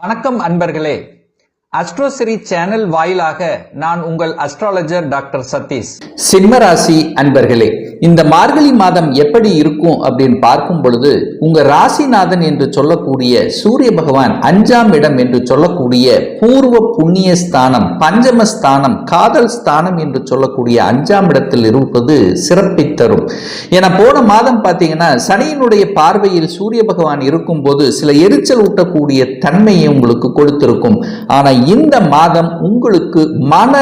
வணக்கம் அன்பர்களே. அஸ்ட்ரோசிரி சேனல் வாயிலாக நான் உங்கள் அஸ்ட்ராலஜர் டாக்டர் சதீஷ் சிம்மராசி அன்பர்களே இந்த மார்கழி மாதம் எப்படி இருக்கும் அப்படின்னு பார்க்கும் பொழுது உங்க ராசிநாதன் என்று சொல்லக்கூடிய சூரிய பகவான் அஞ்சாம் இடம் என்று சொல்லக்கூடிய பூர்வ புண்ணிய ஸ்தானம் பஞ்சம ஸ்தானம் காதல் ஸ்தானம் என்று சொல்லக்கூடிய அஞ்சாம் இடத்தில் இருப்பது சிறப்பை தரும். என போன மாதம் பார்த்தீங்கன்னா சனியினுடைய பார்வையில் சூரிய பகவான் இருக்கும் போது சில எரிச்சல் ஊட்டக்கூடிய தன்மையை உங்களுக்கு கொடுத்திருக்கும். ஆனா இந்த மாதம் உங்களுக்கு மன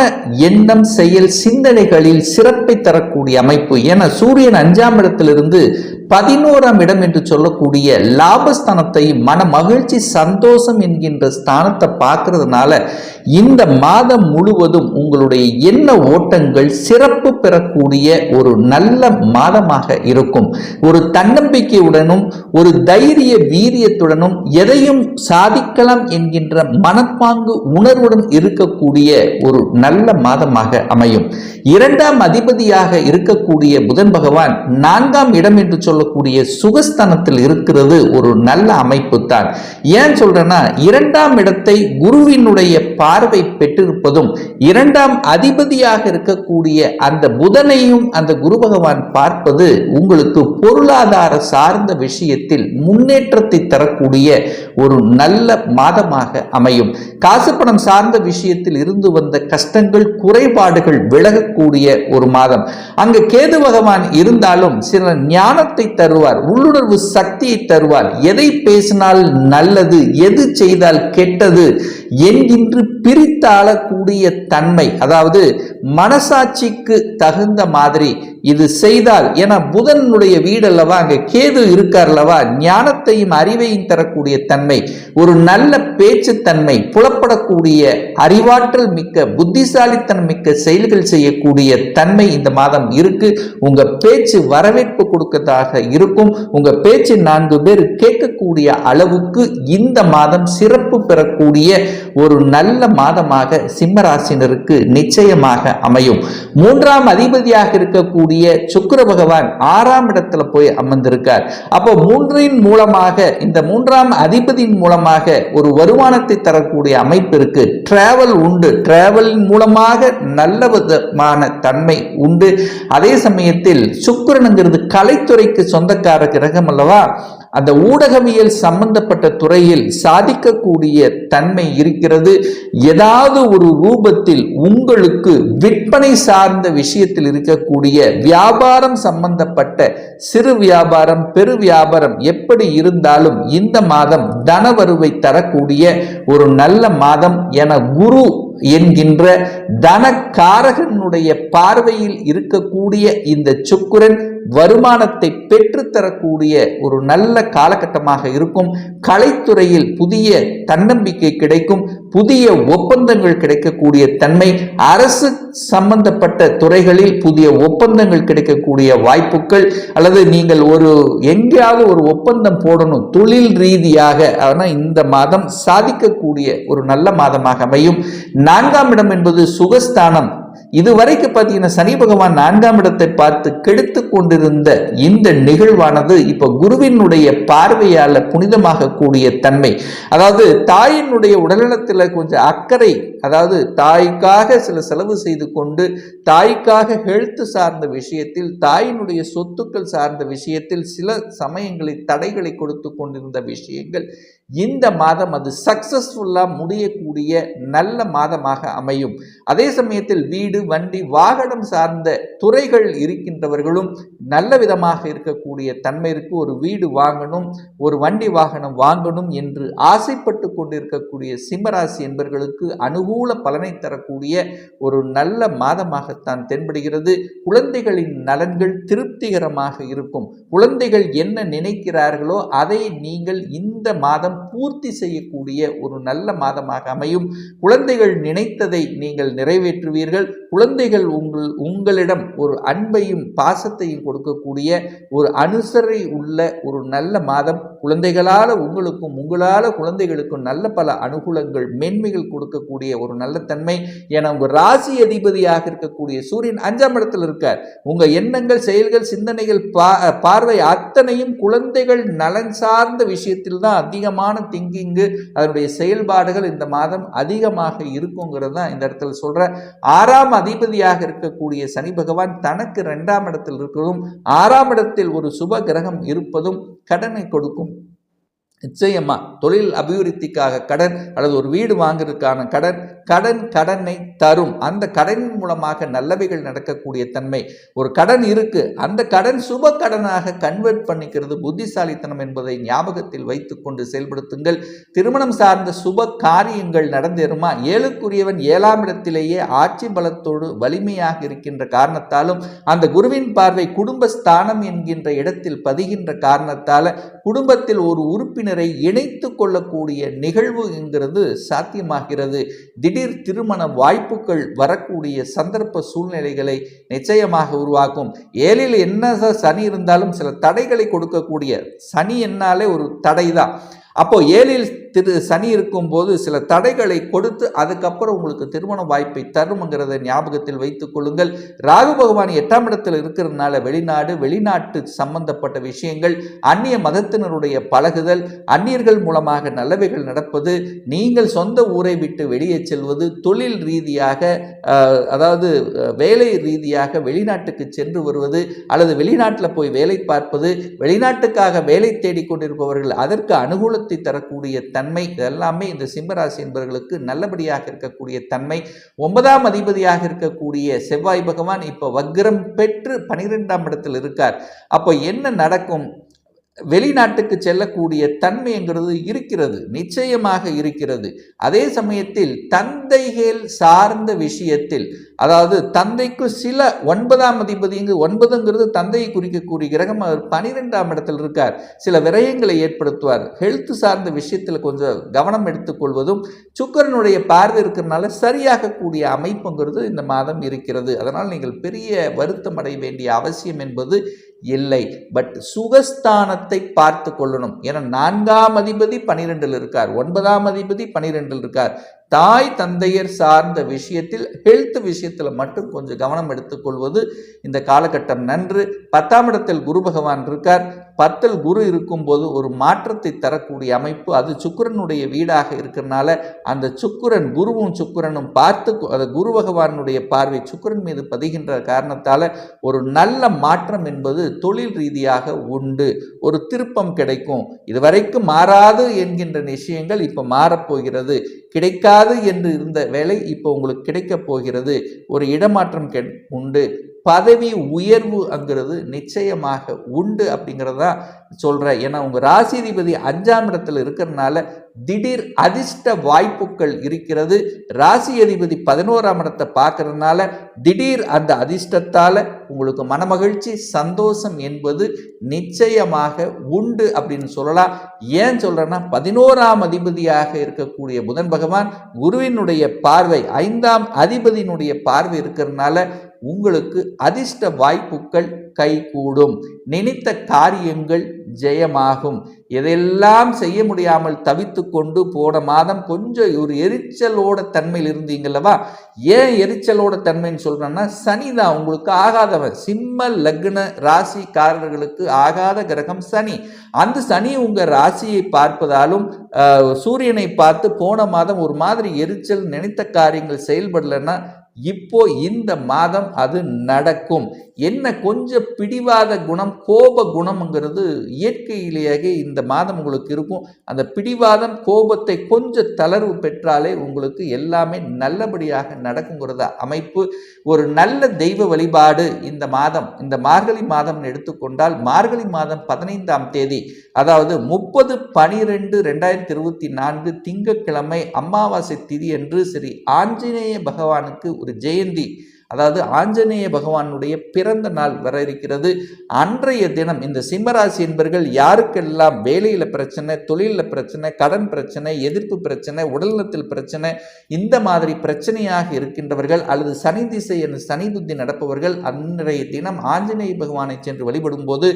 எண்ணம் செயல் சிந்தனைகளில் சிறப்பை தரக்கூடிய அமைப்பு. என சூரியன் அஞ்சாம் இடத்திலிருந்து பதினோராம் இடம் என்று சொல்லக்கூடிய லாபஸ்தானத்தை மன மகிழ்ச்சி சந்தோஷம் என்கின்ற ஸ்தானத்தை பார்க்கறதுனால இந்த மாதம் முழுவதும் உங்களுடைய எண்ண ஓட்டங்கள் சிறப்பு பெறக்கூடிய ஒரு நல்ல மாதமாக இருக்கும். ஒரு தன்னம்பிக்கையுடனும் ஒரு தைரிய வீரியத்துடனும் எதையும் சாதிக்கலாம் என்கின்ற மனப்பாங்கு உணர்வுடன் இருக்கக்கூடிய ஒரு நல்ல மாதமாக அமையும். இரண்டாம் அதிபதியாக இருக்கக்கூடிய புதன் பகவான் நான்காம் இடம் என்று சொல்லக்கூடிய சுகஸ்தானத்தில் இருக்கிறது ஒரு நல்ல அமைப்பு தான். ஏன் சொல்றேன்னா இரண்டாம் இடத்தை குருவினுடைய பார்வை பெற்றிருப்பதும் இரண்டாம் அதிபதியாக இருக்கக்கூடிய அந்த புதனையும் அந்த குரு பகவான் பார்ப்பது உங்களுக்கு பொருளாதார சார்ந்த விஷயத்தில் முன்னேற்றத்தை தரக்கூடிய ஒரு நல்ல மாதமாக அமையும். காசு பணம் சார்ந்த விஷயத்தில் இருந்து வந்த கஷ்டங்கள் குறைபாடுகள் விலகக்கூடிய ஒரு மாதம். அங்கு கேது பகவான் இருந்தாலும் சில ஞானத்தை தருவார் உள்ளுணர்வு சக்தியை தருவார். எதை பேசினால் நல்லது எது செய்தால் கெட்டது என்கின்று பிரித்தாளக்கூடிய தன்மை அதாவது மனசாட்சிக்கு தகுந்த மாதிரி இது செய்தால் ஏன்னா புதனுடைய வீடு அல்லவா அங்க கேது இருக்கார் அல்லவா ஞானத்தையும் அறிவையும் தரக்கூடிய தன்மை ஒரு நல்ல பேச்சுத்தன்மை புலப்படக்கூடிய அறிவாற்றல் மிக்க புத்திசாலித்தனம் மிக்க செயல்கள் செய்யக்கூடிய தன்மை இந்த மாதம் இருக்கு. உங்க பேச்சு வரவேற்பு கொடுக்கதாக இருக்கும். உங்க பேச்சு நான்கு பேர் கேட்கக்கூடிய அளவுக்கு இந்த மாதம் சிறப்பு பெறக்கூடிய ஒரு நல்ல மாதமாக சிம்மராசினருக்கு நிச்சயமாக அமையும். மூன்றாம் அதிபதியாக இருக்கக்கூடிய சுக்கர பகவான் ஆறாம் இடத்துல போய் அமர்ந்திருக்கார். அப்போ மூன்றின் மூலமாக இந்த மூன்றாம் அதிபதியின் மூலமாக ஒரு வருமானத்தை தரக்கூடிய அமைப்பு இருக்கு. டிராவல் உண்டு. டிராவலின் மூலமாக நல்ல விதமான தன்மை உண்டு. அதே சமயத்தில் சுக்கிரனுங்கிறது கலைத்துறைக்கு சொந்தக்கார கிரகம் அல்லவா? அந்த ஊடகவியல் சம்பந்தப்பட்ட துறையில் சாதிக்கக்கூடிய தன்மை இருக்கிறது. ஏதாவது ஒரு ரூபத்தில் உங்களுக்கு விற்பனை சார்ந்த விஷயத்தில் இருக்கக்கூடிய வியாபாரம் சம்பந்தப்பட்ட சிறு வியாபாரம் பெரு வியாபாரம் எப்படி இருந்தாலும் இந்த மாதம் தனவருவை தரக்கூடிய ஒரு நல்ல மாதம் என குரு என்கின்ற தனக்காரகனுடைய பார்வையில் இருக்கக்கூடிய இந்த சுக்குரன் வருமானத்தை பெற்றுத்தரக்கூடிய ஒரு நல்ல காலகட்டமாக இருக்கும். கலைத்துறையில் புதிய தன்னம்பிக்கை கிடைக்கும். புதிய ஒப்பந்தங்கள் கிடைக்கக்கூடிய தன்மை. அரசு சம்பந்தப்பட்ட துறைகளில் புதிய ஒப்பந்தங்கள் கிடைக்கக்கூடிய வாய்ப்புகள். அல்லது நீங்கள் ஒரு எங்கேயாவது ஒரு ஒப்பந்தம் போடணும். தொழில் ரீதியாக. ஆனால் இந்த மாதம் சாதிக்கக்கூடிய ஒரு நல்ல மாதமாக அமையும். நான்காம் இடம் என்பது சுகஸ்தானம். இதுவரைக்கும் பார்த்தீங்கன்னா சனி பகவான் நான்காம் இடத்தை பார்த்து கெடுத்து கொண்டிருந்த இந்த நிகழ்வானது இப்ப குருவினுடைய பார்வையால புனிதமாக கூடிய தன்மை. அதாவது தாயினுடைய உடல்நலத்தில் கொஞ்சம் அக்கறை அதாவது தாய்க்காக சில செலவு செய்து கொண்டு தாய்க்காக ஹெல்த் சார்ந்த விஷயத்தில் தாயினுடைய சொத்துக்கள் சார்ந்த விஷயத்தில் சில சமயங்களில் தடைகளை கொடுத்து கொண்டிருந்த விஷயங்கள் இந்த மாதம் அது சக்சஸ்ஃபுல்லாக முடியக்கூடிய நல்ல மாதமாக அமையும். அதே சமயத்தில் வீடு வண்டி வாகனம் சார்ந்த துறைகள் இருக்கின்றவர்களும் நல்ல விதமாக இருக்கக்கூடிய தன்மைக்கு ஒரு வீடு வாங்கணும் ஒரு வண்டி வாகனம் வாங்கணும் என்று ஆசைப்பட்டு கொண்டிருக்கக்கூடிய சிம்மராசி என்பவர்களுக்கு அனுகூல பலனை தரக்கூடிய ஒரு நல்ல மாதமாகத்தான் தென்படுகிறது. குழந்தைகளின் நலன்கள் திருப்திகரமாக இருக்கும். குழந்தைகள் என்ன நினைக்கிறார்களோ அதை நீங்கள் இந்த மாதம் பூர்த்தி செய்யக்கூடிய ஒரு நல்ல மாதமாக அமையும். குழந்தைகள் நினைத்ததை நீங்கள் நிறைவேற்றுவீர்கள். குழந்தைகள் உங்கள் உங்களிடம் ஒரு அன்பையும் பாசத்தையும் கொடுக்கக்கூடிய ஒரு அனுசரை உள்ள ஒரு நல்ல மாதம். குழந்தைகளால் உங்களுக்கும் உங்களால் குழந்தைகளுக்கும் நல்ல பல அனுகூலங்கள் மேன்மைகள் கொடுக்கக்கூடிய ஒரு நல்ல தன்மை. என உங்கள் ராசி அதிபதியாக இருக்கக்கூடிய சூரியன் அஞ்சாம் இடத்தில் இருக்கார். உங்கள் எண்ணங்கள் செயல்கள் சிந்தனைகள் பா பார்வை அத்தனையும் குழந்தைகள் நலன் சார்ந்த விஷயத்தில் தான் அதிகமான திங்கிங்கு அதனுடைய செயல்பாடுகள் இந்த மாதம் அதிகமாக இருக்குங்கிறது தான் இந்த இடத்துல சொல்கிற ஆறாம் அதிபதியாக இருக்கக்கூடிய சனி பகவான் தனக்கு இரண்டாம் இடத்தில் இருக்கிறதும் ஆறாம் இடத்தில் ஒரு சுப கிரகம் இருப்பதும் கடனை கொடுக்கும். நிச்சயமா தொழில் அபிவிருத்திக்காக கடன் அல்லது ஒரு வீடு வாங்குறதுக்கான கடன் கடன் கடனை தரும். அந்த கடனின் மூலமாக நல்லவைகள் நடக்கக்கூடிய தன்மை. ஒரு கடன் இருக்கு. அந்த கடன் சுப கடனாக கன்வெர்ட் பண்ணிக்கிறது புத்திசாலித்தனம் என்பதை ஞாபகத்தில் வைத்துக்கொண்டு செயல்படுத்துங்கள். திருமணம் சார்ந்த சுப காரியங்கள் நடந்தேறுமா? ஏழுக்குரியவன் ஏழாம் இடத்திலேயே ஆட்சி பலத்தோடு வலிமையாக இருக்கின்ற காரணத்தாலும் அந்த குருவின் பார்வை குடும்பஸ்தானம் என்கின்ற இடத்தில் பதிகின்ற காரணத்தால குடும்பத்தில் ஒரு உறுப்பினர் இணைத்து கொள்ளக்கூடிய நிகழ்வு என்கிறது சாத்தியமாகிறது. திடீர் திருமண வாய்ப்புகள் வரக்கூடிய சந்தர்ப்ப சூழ்நிலைகளை நிச்சயமாக உருவாக்கும். ஏழில் என்ன சனி இருந்தாலும் சில தடைகளை கொடுக்கக்கூடிய சனி என்னாலே ஒரு தடை தான் அப்போ ஏழில் திரு சனி இருக்கும்போது சில தடைகளை கொடுத்து அதுக்கப்புறம் உங்களுக்கு திருமண வாய்ப்பை தருமங்கிறத ஞாபகத்தில் வைத்துக் கொள்ளுங்கள். ராகு பகவான் எட்டாம் இடத்தில் இருக்கிறதுனால வெளிநாடு வெளிநாட்டு சம்பந்தப்பட்ட விஷயங்கள் அந்நிய மதத்தினருடைய பழகுதல் அந்நியர்கள் மூலமாக நல்லவைகள் நடப்பது நீங்கள் சொந்த ஊரை விட்டு வெளியே செல்வது தொழில் ரீதியாக அதாவது வேலை ரீதியாக வெளிநாட்டுக்கு சென்று வருவது அல்லது வெளிநாட்டில் போய் வேலை பார்ப்பது வெளிநாட்டுக்காக வேலை தேடிக்கொண்டிருப்பவர்கள் அதற்கு அனுகூலத்தை தரக்கூடிய தன்மை இதெல்லாமே இந்த சிம்மராசி என்பவர்களுக்கு நல்லபடியாக இருக்கக்கூடிய தன்மை. ஒன்பதாம் அதிபதியாக இருக்கக்கூடிய செவ்வாய் பகவான் இப்போ வக்ரம் பெற்று பனிரெண்டாம் இடத்தில் இருக்கார். அப்போ என்ன நடக்கும்? வெளிநாட்டுக்கு செல்லக்கூடிய தன்மைங்கிறது இருக்கிறது நிச்சயமாக இருக்கிறது. அதே சமயத்தில் தந்தைகள் சார்ந்த விஷயத்தில் அதாவது தந்தைக்கு சில ஒன்பதாம் அதிபதிங்கு ஒன்பதுங்கிறது தந்தையை குறிக்கக்கூடிய கிரகம் அவர் பனிரெண்டாம் இடத்தில் இருக்கார். சில விரயங்களை ஏற்படுத்துவார். ஹெல்த் சார்ந்த விஷயத்தில் கொஞ்சம் கவனம் எடுத்துக்கொள்வதும் சுக்கரனுடைய பார்வை இருக்கிறனால சரியாகக்கூடிய அமைப்புங்கிறது இந்த மாதம் இருக்கிறது. அதனால் நீங்கள் பெரிய வருத்தம் அடைய வேண்டிய அவசியம் என்பது இல்லை. பட் சுகஸ்தானத்தை பார்த்து கொள்ளணும். ஏன்னா நான்காம் அதிபதி பனிரெண்டில் இருக்கார். ஒன்பதாம் அதிபதி பனிரெண்டில் இருக்கார். தாய் தந்தையர் சார்ந்த விஷயத்தில் ஹெல்த் விஷயத்தில் மட்டும் கொஞ்சம் கவனம் எடுத்துக்கொள்வது இந்த காலகட்டம் நன்று. பத்தாம் இடத்தில் குரு பகவான் இருக்கார். பத்தில் குரு இருக்கும்போது ஒரு மாற்றத்தை தரக்கூடிய அமைப்பு அது சுக்கிரனுடைய வீடாக இருக்கிறனால அந்த சுக்கிரன் குருவும் சுக்கரனும் பார்த்து அது குரு பகவானுடைய பார்வை சுக்கிரன் மீது பதிகின்ற காரணத்தால் ஒரு நல்ல மாற்றம் என்பது தொழில் ரீதியாக உண்டு. ஒரு திருப்பம் கிடைக்கும். இதுவரைக்கும் மாறாது என்கின்ற விஷயங்கள் இப்போ மாறப்போகிறது. கிடைக்காது என்று இருந்த வேலை இப்போ உங்களுக்கு கிடைக்கப் போகிறது. ஒரு இடமாற்றம் உண்டு. பதவி உயர்வு அங்கிறது நிச்சயமாக உண்டு அப்படிங்கிறதா சொல்கிறேன் ஏன்னா உங்கள் ராசிதிபதி அஞ்சாம் இடத்துல இருக்கிறதுனால திடீர் அதிர்ஷ்ட வாய்ப்புகள் இருக்கிறது. ராசி அதிபதி பதினோராம் இடத்தை பார்க்கறதுனால திடீர் அந்த அதிர்ஷ்டத்தால் உங்களுக்கு மனமகிழ்ச்சி சந்தோஷம் என்பது நிச்சயமாக உண்டு அப்படின்னு சொல்லலாம். ஏன் சொல்கிறேன்னா பதினோராம் அதிபதியாக இருக்கக்கூடிய புதன் பகவான் குருவினுடைய பார்வை ஐந்தாம் அதிபதியினுடைய பார்வை இருக்கிறதுனால உங்களுக்கு அதிர்ஷ்ட வாய்ப்புகள் கைகூடும். நினைத்த காரியங்கள் ஜெயமாகும். எதெல்லாம் செய்ய முடியாமல் தவித்து கொண்டு போன மாதம் கொஞ்சம் ஒரு எரிச்சலோட தன்மையில் இருந்தீங்கல்லவா ஏன் எரிச்சலோட தன்மைன்னு சொல்றேன்னா சனி தான் உங்களுக்கு ஆகாதவன். சிம்ம லக்ன ராசிக்காரர்களுக்கு ஆகாத கிரகம் சனி. அந்த சனி உங்க ராசியை பார்ப்பதாலும் சூரியனை பார்த்து போன மாதம் ஒரு மாதிரி எரிச்சல் நினைத்த காரியங்கள் செயல்படலைன்னா இப்போ இந்த மாதம் அது நடக்கும். என்ன கொஞ்சம் பிடிவாத குணம் கோப குணம்ங்கிறது இயற்கையிலேயே இந்த மாதம் உங்களுக்கு இருக்கும். அந்த பிடிவாதம் கோபத்தை கொஞ்சம் தளர்வு பெற்றாலே உங்களுக்கு எல்லாமே நல்லபடியாக நடக்குங்கிறத அமைப்பு. ஒரு நல்ல தெய்வ வழிபாடு இந்த மாதம் இந்த மார்கழி மாதம் எடுத்துக்கொண்டால் மார்கழி மாதம் பதினைந்தாம் தேதி அதாவது முப்பது பனிரெண்டு ரெண்டாயிரத்தி இருபத்தி நான்கு திங்கட்கிழமை அமாவாசை திதி என்று ஸ்ரீ ஆஞ்சநேய பகவானுக்கு ஒரு ஜெயந்தி. அதாவது ஆஞ்சநேய பகவானுடைய பிறந்த நாள் வர இருக்கிறது. அன்றைய தினம் இந்த சிம்மராசி என்பர்கள் யாருக்கெல்லாம் வேலையில் பிரச்சனை தொழிலில் பிரச்சனை கடன் பிரச்சனை எதிர்ப்பு பிரச்சனை உடல்நலத்தில் பிரச்சனை இந்த மாதிரி பிரச்சனையாக இருக்கின்றவர்கள் அல்லது சனி திசை என்று சனி புத்தி நடப்பவர்கள் அன்றைய தினம் ஆஞ்சநேய பகவானை சென்று வழிபடும் போது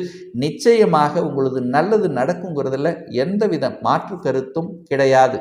நிச்சயமாக உங்களது நல்லது நடக்குங்கிறதுல எந்தவித மாற்று கருத்தும் கிடையாது.